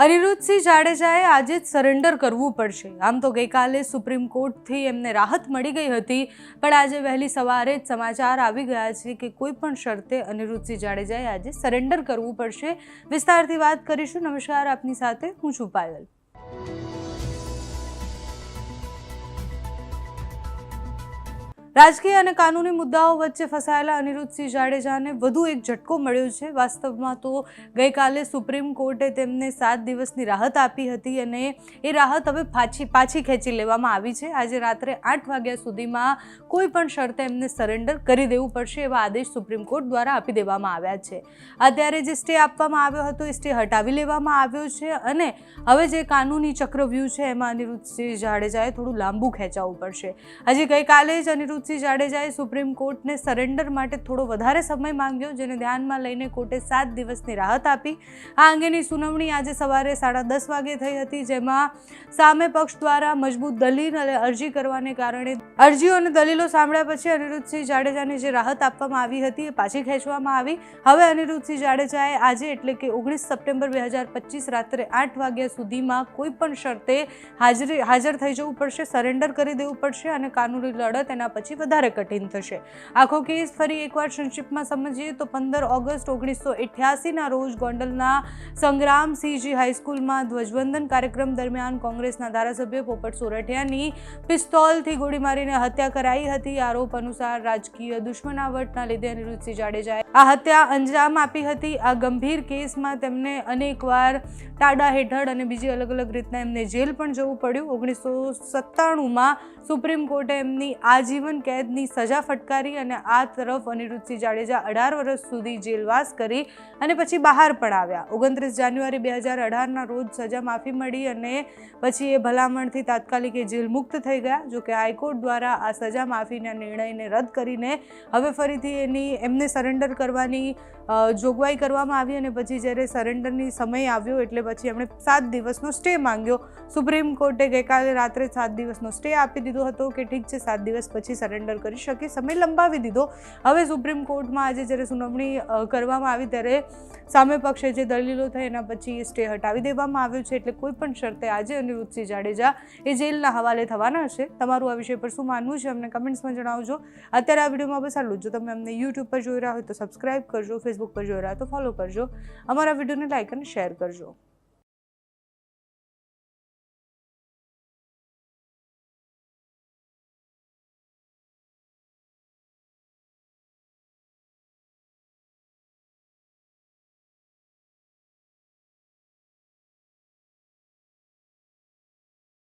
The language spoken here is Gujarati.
અનિરુદ્ધસિંહ જાડેજાએ આજે જ સરેન્ડર કરવું પડશે. આમ તો ગઈકાલે સુપ્રીમ કોર્ટથી એમને રાહત મળી ગઈ હતી, પણ આજે વહેલી સવારે જ સમાચાર આવી ગયા છે કે કોઈ પણ શરતે અનિરુદ્ધસિંહ જાડેજાએ આજે સરેન્ડર કરવું પડશે. વિસ્તારથી વાત કરીશું. નમસ્કાર, આપની સાથે હું છું પાયલ. રાજકીય અને કાનૂની મુદ્દાઓ વચ્ચે ફસાયેલા અનિરુદ્ધસિંહ જાડેજાને વધુ એક ઝટકો મળ્યો છે. વાસ્તવમાં તો ગઈકાલે સુપ્રીમ કોર્ટે તેમને સાત દિવસની રાહત આપી હતી અને એ રાહત હવે પાછી પાછી ખેંચી લેવામાં આવી છે. આજે રાત્રે આઠ વાગ્યા સુધીમાં કોઈ પણ શરતે એમને સરેન્ડર કરી દેવું પડશે એવા આદેશ સુપ્રીમ કોર્ટ દ્વારા આપી દેવામાં આવ્યા છે. અત્યારે જે સ્ટે આપવામાં આવ્યો હતો એ સ્ટે હટાવી લેવામાં આવ્યો છે અને હવે જે કાનૂની ચક્રવ્યૂહ છે એમાં અનિરુદ્ધસિંહ જાડેજાએ થોડું લાંબુ ખેંચાવવું પડશે. હજી ગઈકાલે જ અનિરુદ્ધસિંહ જાડેજાએ સુપ્રીમ કોર્ટને સરેન્ડર માટે થોડો વધારે સમય માંગ્યો, જેને ધ્યાનમાં લઈને કોર્ટે સાત દિવસની રાહત આપી. આ અંગેની સુનાવણી આજે સવારે સાડા દસ વાગે થઈ હતી, જેમાં સામે પક્ષ દ્વારા મજબૂત દલીલ અને અરજી કરવાને કારણે અરજીઓ અને દલીલો સાંભળ્યા પછી અનિરુદ્ધસિંહ જાડેજાને જે રાહત આપવામાં આવી હતી એ પાછી ખેંચવામાં આવી. હવે અનિરુદ્ધસિંહ જાડેજાએ આજે એટલે કે ઓગણીસ સપ્ટેમ્બર બે હજાર પચીસ રાત્રે આઠ વાગ્યા સુધીમાં કોઈ પણ શરતે હાજરી, હાજર થઈ જવું પડશે સરેન્ડર કરી દેવું પડશે અને કાનૂની લડત એના પછી વધારે કઠિન થશે. આખો કેસ ફરી એકવાર સંક્ષિપ્તમાં સમજીએ તો પંદર ઓગસ્ટ ઓગણીસો અઠ્યાસીના રોજ ગોંડલના સંગ્રામસિંહજી હાઈસ્કૂલમાં ધ્વજવંદન કાર્યક્રમ દરમિયાન કોંગ્રેસના ધારાસભ્ય પોપટ સોરઠિયાની પિસ્તોલથી ગોળી મારીને હત્યા કરાઈ હતી. આરોપ અનુસાર રાજકીય દુશ્મનાવટના લીધે અનિરુદ્ધસિંહ જાડેજાએ આ હત્યા અંજામ આપી હતી. આ ગંભીર કેસમાં તેમને અનેકવાર ટાડા હેઠળ અને બીજી અલગ અલગ રીતના એમને જેલ પણ જવું પડ્યું. ઓગણીસો સત્તાણુંમાં સુપ્રીમ કોર્ટે એમની આજીવન કેદની સજા ફટકારી અને આ તરફ અનિરુદ્ધસિંહ જાડેજા અઢાર વર્ષ સુધી જેલવાસ કરી અને પછી બહાર પણ આવ્યા. ઓગણત્રીસ જાન્યુઆરી બે હજાર અઢારના રોજ સજા માફી મળી અને પછી એ ભલામણથી તાત્કાલિક એ જેલ મુક્ત થઈ ગયા. જોકે હાઈકોર્ટ દ્વારા આ સજા માફીના નિર્ણયને રદ કરીને હવે ફરીથી એની, એમને સરેન્ડર કરવાની જોગવાઈ કરવામાં આવી અને પછી જ્યારે સરેન્ડરની સમય આવ્યો એટલે પછી એમણે સાત દિવસનો સ્ટે માંગ્યો. સુપ્રીમ કોર્ટે ગઈકાલે રાત્રે સાત દિવસનો સ્ટે આપી દીધો હતો કે ઠીક છે, સાત દિવસ પછી સરેન્ડર કરી શકે. સમય લંબાવી દીધો. હવે સુપ્રીમ કોર્ટમાં આજે જ્યારે સુનાવણી કરવામાં આવી ત્યારે સામે પક્ષે જે દલીલો થઈ એના પછી સ્ટે હટાવી દેવામાં આવ્યો છે. એટલે કોઈ પણ શરતે આજે અનિરુદ્ધસિંહ જાડેજા એ જેલના હવાલે થવાના છે તમારું આ વિષય પર શું માનવું છે અમને કમેન્ટ્સમાં જણાવજો. અત્યારે આ વિડીયોમાં બસ આટલું. જો. તમે અમને યુટ્યુબ પર જોઈ રહ્યા હોય તો સબસ્ક્રાઇબ કરજો ફેસબુક પર જોઈ રહ્યા તો ફોલો કરજો. અમારા વિડીયોને લાઇક અને શેર કરજો.